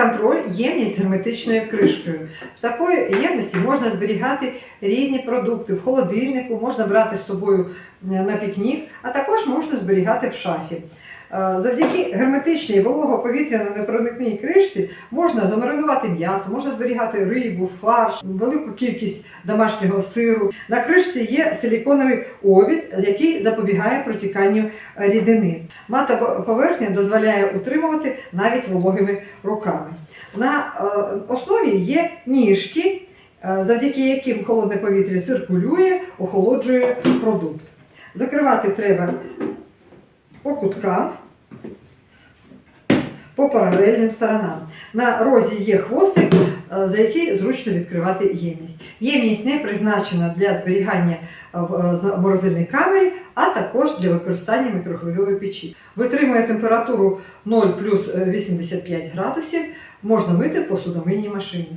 Термоконтроль ємність з герметичною кришкою. В такої ємності можна зберігати різні продукти. В холодильнику можна брати з собою е, на пікнік, а також можна зберігати в шафі. Е, Завдяки герметичній волого-повітряно-непроникній кришці можна замаринувати м'ясо, можна зберігати рибу, фарш, велику кількість домашнього сиру. На кришці є силіконовий обід, який запобігає протіканню рідини. Мата поверхня дозволяє утримувати навіть вологими руками. На е, основі є ніжки, е, завдяки яким холодне повітря циркулює, охолоджує продукт. Закривати треба по куткам, по паралельним сторонам. На розі є хвостик, е, за який зручно відкривати ємність. Ємність не призначена для зберігання в е, морозильній камері, а також для використання мікрохвильової печі. Витримує температуру 0 плюс е, 85 градусів, можна мити в посудомийній машині.